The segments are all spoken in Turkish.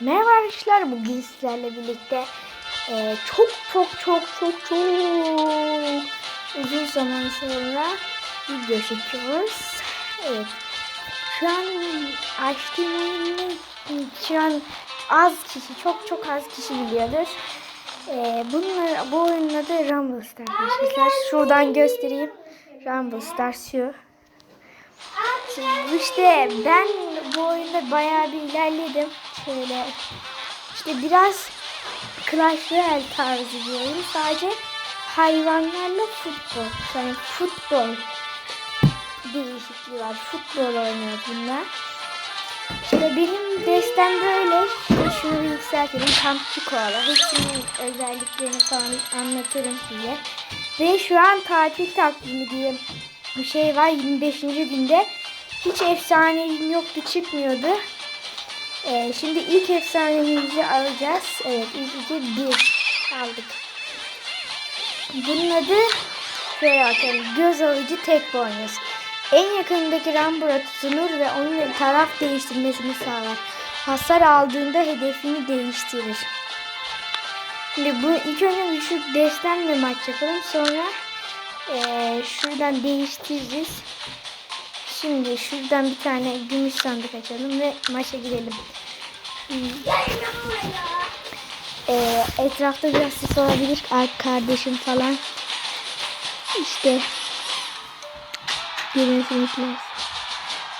Merhaba arkadaşlar bugün sizlerle birlikte e, çok çok çok çok çok uzun zaman sonra video çekiyoruz. Evet. Şu an açtığım şu an az kişi çok çok az kişi biliyordur. E, bunlar, bu oyunun adı Rumble Stars arkadaşlar. Şuradan göstereyim. Rumble Stars şu. İşte ben bu oyunda bayağı bir ilerledim. Şöyle işte biraz Clash Royale tarzı bir oyun. Sadece hayvanlarla futbol. Yani futbol değişikliği var. Futbol oynuyor bunlar. İşte benim destem böyle. İşte şunu yükseltelim. Kampçı koala. Hepsinin özelliklerini falan anlatırım size. Ve şu an tatil takvimi diye bir şey var 25. günde. Hiç efsanevim yoktu çıkmıyordu. Ee, şimdi ilk efsanemizi alacağız. Evet ilk bir aldık. Bunun adı bakalım. Göz alıcı tek boynuz. En yakınındaki Rambura tutunur ve onun taraf değiştirmesini sağlar. Hasar aldığında hedefini değiştirir. Şimdi bu ilk önce şu destemle maç yapalım. Sonra ee, şuradan değiştiririz. Şimdi şuradan bir tane gümüş sandık açalım ve maça girelim. Ee, etrafta biraz sis olabilir. Kardeşim falan. İşte girmesini.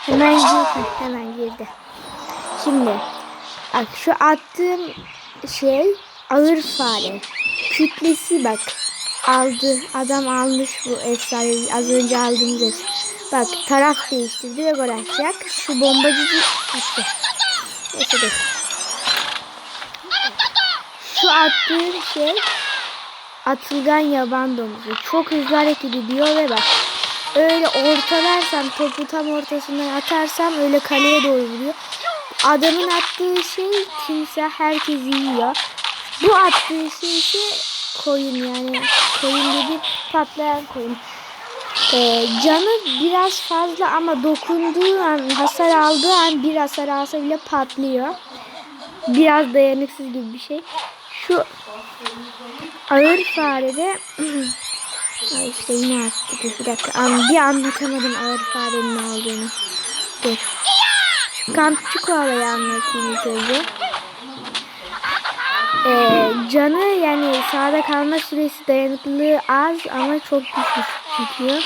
Hemen girdi. Hemen girdi. Şimdi bak şu attığım şey ağır fare. Kütlesi bak aldı. Adam almış bu efsane az önce aldığımız efsane. Bak taraf değiştirdi ve gol atacak. Şu bombacı attı. Neyse dur. Şu attığım şey atılgan yaban domuzu. Çok hızlı hareket ediyor ve bak öyle ortalarsam topu tam ortasından atarsam öyle kaleye doğru vuruyor. Adamın attığı şey kimse herkes yiyor. Bu attığı şey ise koyun yani koyun dedi patlayan koyun. Ee, canı biraz fazla ama dokunduğu an, hasar aldığı an bir hasar alsa bile patlıyor. Biraz dayanıksız gibi bir şey. Şu ağır farede Ay işte yine attı. Bir dakika. An, bir anlatamadım ağır farenin ne olduğunu. Dur. Kampçı koalayı anlatayım ilk önce. Ee, canı yani sağda kalma süresi dayanıklılığı az ama çok güçlü gidiyor.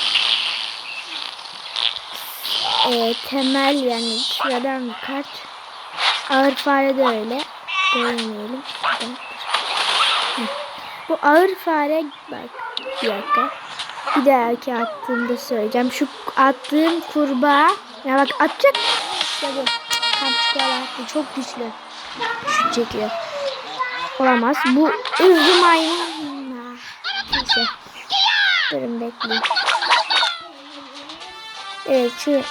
Ee, temel yani şuradan kaç. Ağır fare de öyle. Görmeyelim. Bu ağır fare bak bir dakika. Bir dahaki attığımda söyleyeceğim. Şu attığım kurbağa ya bak atacak. İşte bu. Attı. Çok güçlü. Şut çekiyor. Olamaz. Bu hızlı maymun. Durun bekleyin. Evet şu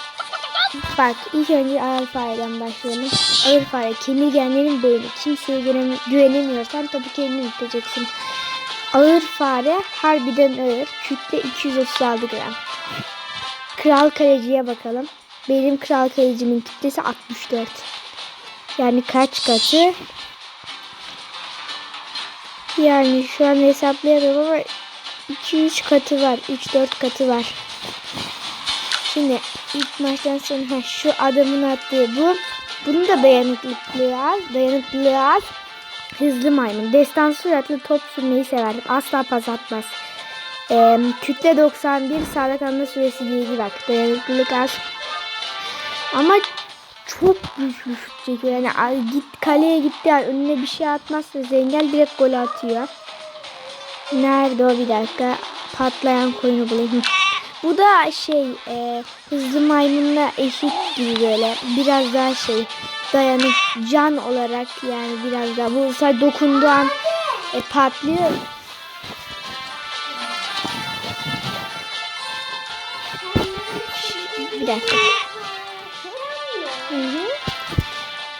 Bak ilk önce ağır fareden başlayalım. Ağır fare kemirgenlerin beyni. Kimseye güvenemiyorsan topu kendin iteceksin. Ağır fare harbiden ağır. Kütle 236 gram. Kral kaleciye bakalım. Benim kral kalecimin kütlesi 64. Yani kaç katı? Yani şu an hesaplayamıyorum ama 2-3 katı var. 3-4 katı var. Şimdi ilk maçtan sonra şu adamın attığı bu. Bunun da dayanıklılığı az. Dayanıklılığı az. Hızlı maymun. Destan süratli top sürmeyi sever. Asla pas atmaz. Ee, kütle 91 sağda kalma süresi 7 bak. Dayanıklılık az. Ama çok güçlü şut çekiyor. Yani git kaleye gitti yani önüne bir şey atmazsa Zengel direkt gol atıyor. Nerede o bir dakika. Patlayan koyunu bulayım. Bu da şey e, hızlı maymunla eşit gibi böyle biraz daha şey dayanık can olarak yani biraz daha bu sadece dokunduğu an e, patlıyor. Bir dakika. Hı hı.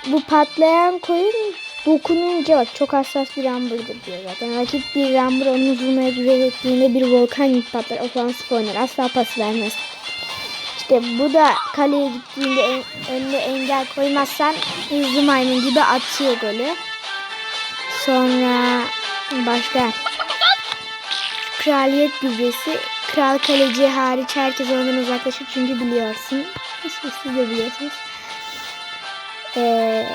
Bu patlayan koyun dokununca bak çok hassas bir ramburdur diyor zaten. Rakip bir rambur onun vurmaya güzel ettiğinde bir volkan patlar. Ofansif oynar. Asla pas vermez. İşte bu da kaleye gittiğinde en, önüne engel koymazsan hızlı gibi atıyor golü. Sonra başka kraliyet gübresi kral kaleci hariç herkes ondan uzaklaşır çünkü biliyorsun. Siz de biliyorsunuz. Ee,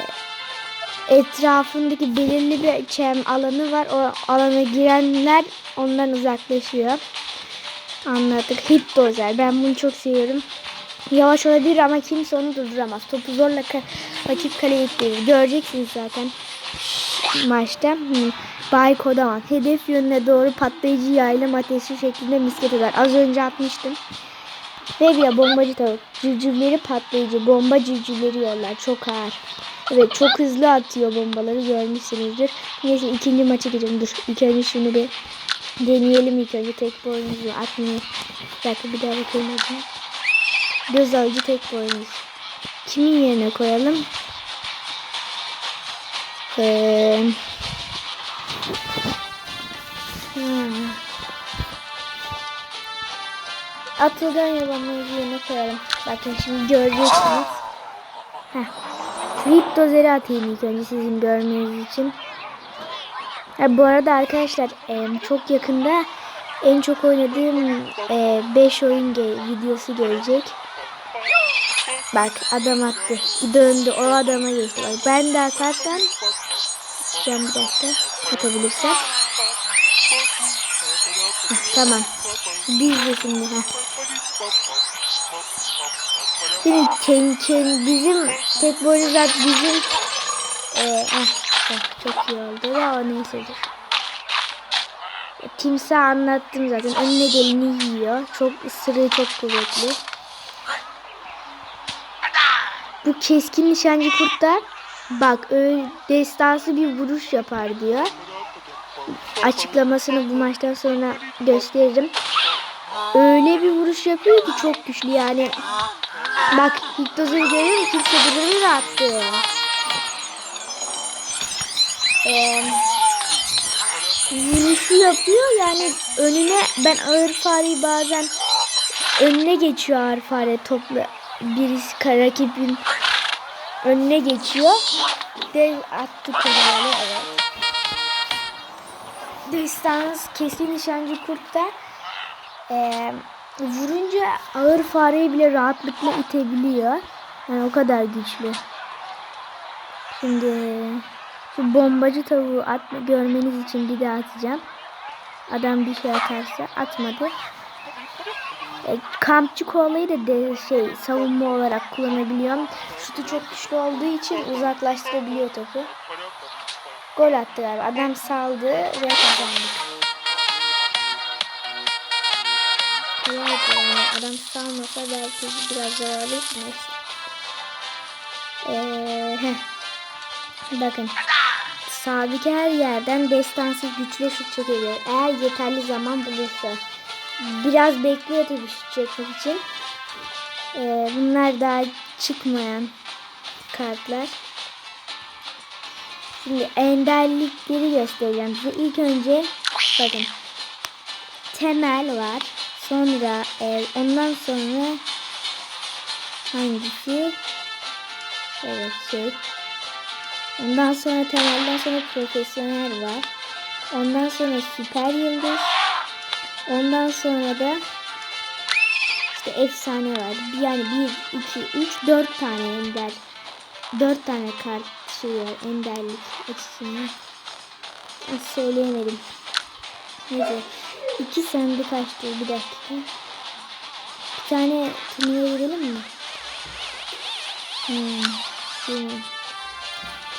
etrafındaki belirli bir çem alanı var. O alana girenler ondan uzaklaşıyor. Anladık. Hit dozer. Ben bunu çok seviyorum. Yavaş olabilir ama kimse onu durduramaz. Topu zorla ka- rakip kaleye ittirir. Göreceksiniz zaten maçta. Hı. Bay Kodaman. Hedef yönüne doğru patlayıcı yaylım ateşi şeklinde misket eder. Az önce atmıştım. Fevya bombacı tavuk. Civcivleri patlayıcı. Bomba civcivleri yollar. Çok ağır. Evet çok hızlı atıyor bombaları görmüşsünüzdür. Neyse ikinci maça gidelim. Dur ilk önce şunu bir deneyelim ilk önce tek boynuzu atmayı. Bir dakika bir daha bakayım hadi. Göz alıcı tek boynuz. Kimin yerine koyalım? Ee, hmm. Atılgan yabanmayı yerine koyalım. Bakın şimdi göreceksiniz. Heh. Rip dozeri atayım ilk önce sizin görmeniz için. Ha, bu arada arkadaşlar e, çok yakında en çok oynadığım 5 oyun ge- videosu gelecek. Bak adam attı. Döndü o adama geçti. Bak ben de atarsam ben bir dakika atabilirsem. Heh, tamam. Biz de şimdi. Heh. Şimdi ken, ken, bizim tek boynuzat bizim e, ah, bak, çok iyi oldu da o neyse dur. Kimse anlattım zaten. Önüne geleni yiyor. Çok ısırığı çok kuvvetli. Bu keskin nişancı kurtlar bak öyle destansı bir vuruş yapar diyor. Açıklamasını bu maçtan sonra gösteririm. Öyle bir vuruş yapıyor ki çok güçlü yani. Bak Hiktoz'u görüyor musun? Kimse durur attı. Ee, vuruşu yapıyor yani önüne ben ağır fareyi bazen önüne geçiyor ağır fare topla birisi rakibin önüne geçiyor. Dev attı kenarına evet. Destans keskin nişancı kurt eee, vurunca ağır fareyi bile rahatlıkla itebiliyor. Yani o kadar güçlü. Şimdi şu bombacı tavuğu atma görmeniz için bir daha atacağım. Adam bir şey atarsa atmadı. E, kampçı kolayı da de, şey savunma olarak kullanabiliyorum. Şutu çok güçlü olduğu için uzaklaştırabiliyor topu. Gol attı galiba. Adam saldı ve kazandık. Adam salmasa belki biraz zararlı. Ee. Bakın. Sabit her yerden destansı güçlü şut çekebilir. Eğer yeterli zaman bulursa. Biraz bekliyor tabii şut çekmek için. Ee, bunlar daha çıkmayan kartlar. Şimdi enderlikleri göstereceğim size. İlk önce bakın. Temel var. Sonra e, ondan sonra hangisi? Evet şey. Ondan sonra temelden sonra profesyonel var. Ondan sonra süper yıldız. Ondan sonra da işte efsane var. Yani 1, 2, 3, 4 tane ender. 4 tane kart şey var enderlik açısından. Az söyleyemedim. Neyse. İki sandık açtı bir dakika. Bir tane turnuvaya girelim mi? Hmm.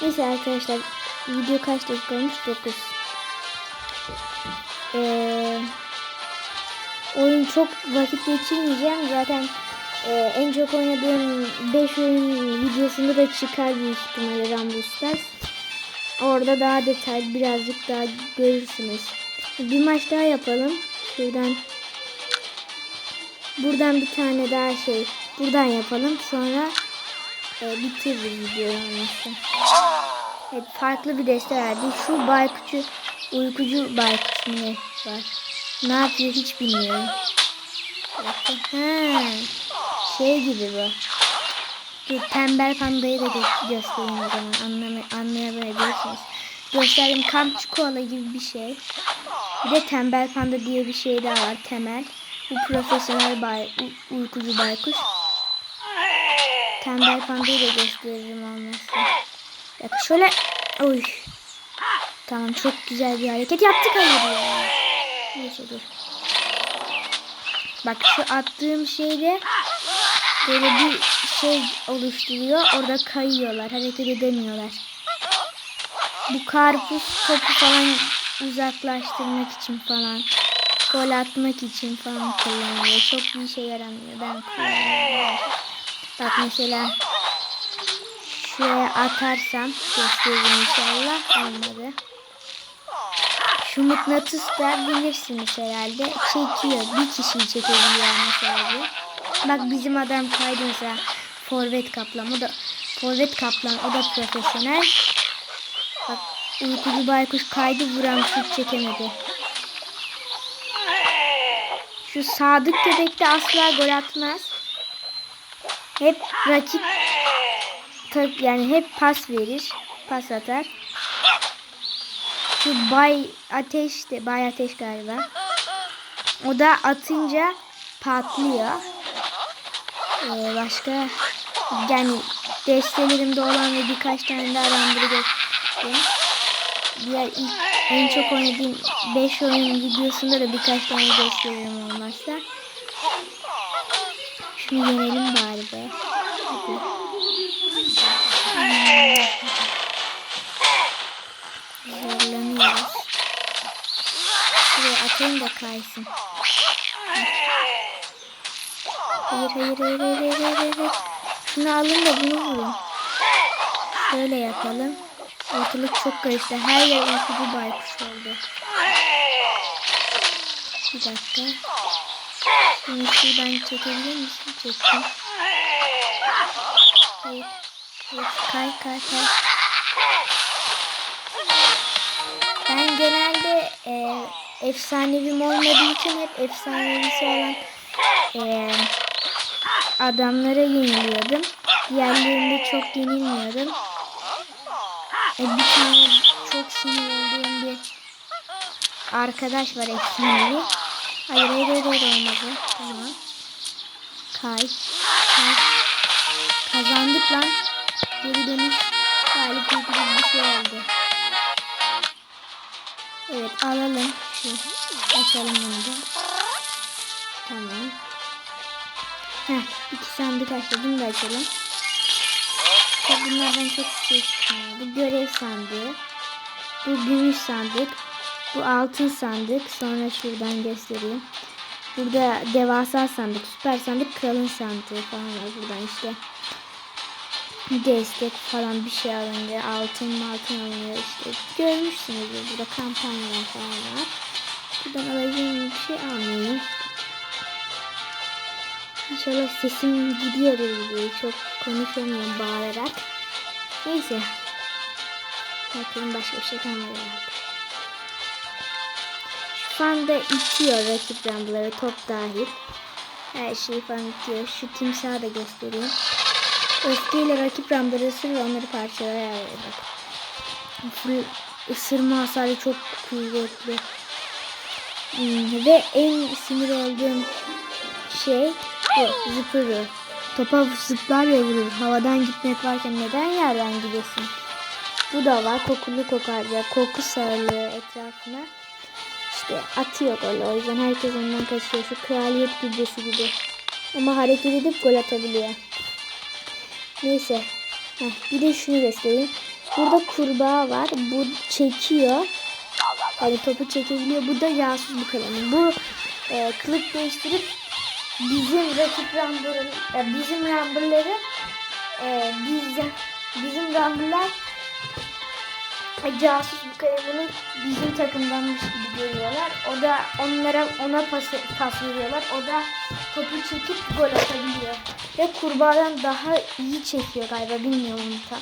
Neyse arkadaşlar video kaç dakika olmuş? 9. Ee, oyun çok vakit geçirmeyeceğim. Zaten e, en çok oynadığım 5 oyun videosunda da çıkar büyük ihtimalle Rumble Stars. Orada daha detaylı birazcık daha görürsünüz. Bir maç daha yapalım. Şuradan buradan bir tane daha şey buradan yapalım. Sonra e, bitiririz videoyu olmazsa. Evet, farklı bir deste verdi. Şu baykucu, uykucu baykucu ne var? Ne yapıyor hiç bilmiyorum. Bir. Ha. Şey gibi bu. Dur, tembel pandayı da gö- göstereyim o zaman. Anlama, anlayabilirsiniz. Göstereyim kampçı koala gibi bir şey. Bir de tembel panda diye bir şey daha var. Temel. Bu profesyonel bay, uykucu baykuş. Tembel pandayı da gösteririm olmazsa. Bak şöyle. Oy. Tamam çok güzel bir hareket yaptık hayır ya. Neyse dur. Bak şu attığım şeyde böyle bir şey oluşturuyor. Orada kayıyorlar. Hareket edemiyorlar. Bu karpuz topu falan uzaklaştırmak için falan. Gol atmak için falan kullanılıyor. Çok bir işe yaramıyor. Ben kullanıyorum. Bak mesela şuraya atarsam göstereyim inşallah. Olmadı. Şu mıknatıs da bilirsiniz herhalde. Çekiyor. Bir kişiyi çekebiliyor mesela. Bak bizim adam kaydı mesela. Forvet kaplan. O da Forvet kaplan. O da profesyonel. Bak uykucu baykuş kaydı vuran şut çekemedi. Şu sadık köpek de asla gol atmaz. Hep rakip yani hep pas verir. Pas atar. Şu Bay Ateş de Bay Ateş galiba. O da atınca patlıyor. Ee, başka yani destelerimde olan ve birkaç tane daha randırı göstereyim. Diğer ilk en çok oynadığım 5 oyun videosunda da birkaç tane gösteririm olmazsa. Şunu yenelim bari be. Hadi. Şuraya atayım da kaysın. Hayır hayır hayır hayır hayır hayır. hayır. Şunu alın da bunu vurun. Şöyle yapalım. Ortalık çok karıştı. Her yer uykucu baykuş oldu. Bir dakika. Şunu şuradan çekebilir misin? Çektim. Hayır. Hayır. Kay kay kay. Ben genelde e, efsanevim olmadığı için hep efsanevisi olan e, adamlara yeniliyordum. Diğerlerinde çok yenilmiyordum. E, bir tane çok sinir olduğum bir arkadaş var efsanevi. Hayır hayır hayır, hayır olmadı. Tamam. Kay. Kay. Kazandık lan. Geri dönüş galip bir şey oldu. Evet alalım. Şu açalım bunu da. Tamam. Heh iki sandık açtı. Bunu da açalım. Tabi bunlardan çok şey. Bu görev sandığı. Bu gümüş sandık. Bu altın sandık. Sonra şuradan göstereyim. Burada devasa sandık, süper sandık, kralın sandığı falan var buradan işte. Destek falan bir şey alınca altın altın alınıyor işte. Görmüşsünüzdür burada kampanyalar falan var. Buradan alacağım bir şey almayayım. İnşallah sesim gidiyordur diye çok konuşamıyorum bağırarak. Neyse. Bakalım başka bir şey kalmadı herhalde. Şu anda itiyor rakip rambuları top dahil. Her şeyi falan itiyor. Şu timsahı da göstereyim. Öfkeyle rakip rambuları ısırır onları parçalara ayırır. Full ısırma hasarı çok kuvvetli. Hmm, ve en sinir olduğum şey bu zıpırı. Topa zıplar ve vurur. Havadan gitmek varken neden yerden gidesin? Bu da var. Kokulu kokarca. Koku sarılığı etrafına. İşte atıyor golü. O yüzden herkes ondan kaçıyor. Şu kraliyet gübresi gibi. Ama hareket edip gol atabiliyor. Neyse. Heh, bir de şunu göstereyim. Burada kurbağa var. Bu çekiyor. Yani topu çekebiliyor. Bu da casus bu kalemi. Bu e, kılık değiştirip bizim rakip ramburları, e, bizim ramburları e, bizim, bizim ramburlar e, casus bu kalemini bizim takımdanmış gibi görüyorlar. O da onlara ona pas, pas veriyorlar. O da topu çekip gol atabiliyor. Ve kurbağadan daha iyi çekiyor galiba bilmiyorum tam.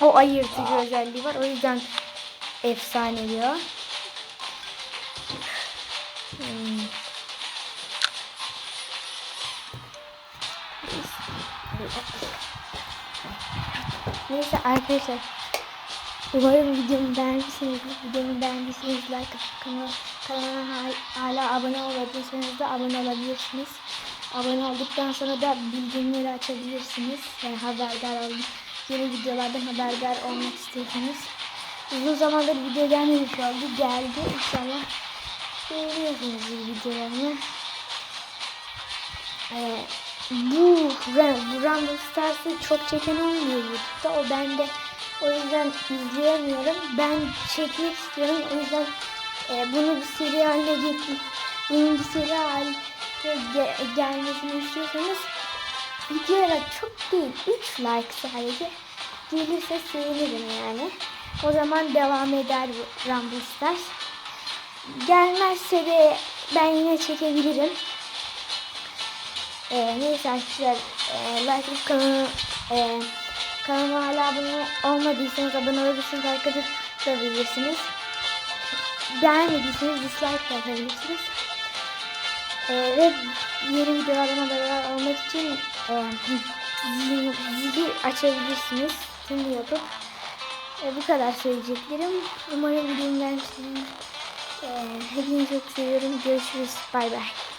O ayırtıcı özelliği var. O yüzden efsane diyor. Neyse arkadaşlar. Umarım videomu beğenmişsinizdir. Videomu beğendiyseniz like kanala, kanala hal- hala abone olmadıysanız da abone olabilirsiniz. Abone olduktan sonra da bildirimleri açabilirsiniz. Yani haberdar olun. Yeni videolardan haberdar olmak istiyorsanız. Uzun zamandır video gelmemiş oldu. Geldi. İnşallah beğeniyorsunuz videolarımı. Ee, bu, Rumble Stars'ı çok çeken olmuyor YouTube'da. O bende o yüzden izleyemiyorum. Ben çekmek istiyorum. O yüzden e, bunu bir seri haline getir. Bunun bir seri haline ge- gelmesini istiyorsanız videoya çok değil 3 like sadece gelirse sevinirim yani. O zaman devam eder Stars. Gelmezse de ben yine çekebilirim. Ee, neyse arkadaşlar e, like atıp kanalı e, kanalıma hala abone olmadıysanız abone olabilirsiniz arkadaşlar Beğenmediyseniz dislike de atabilirsiniz. Ee, ve yeni videolardan haberdar olmak için e, zili, açabilirsiniz. Şimdi yapıp e, bu kadar söyleyeceklerim. Umarım beğenmişsiniz. E, hepinizi çok seviyorum. Görüşürüz. Bay bay.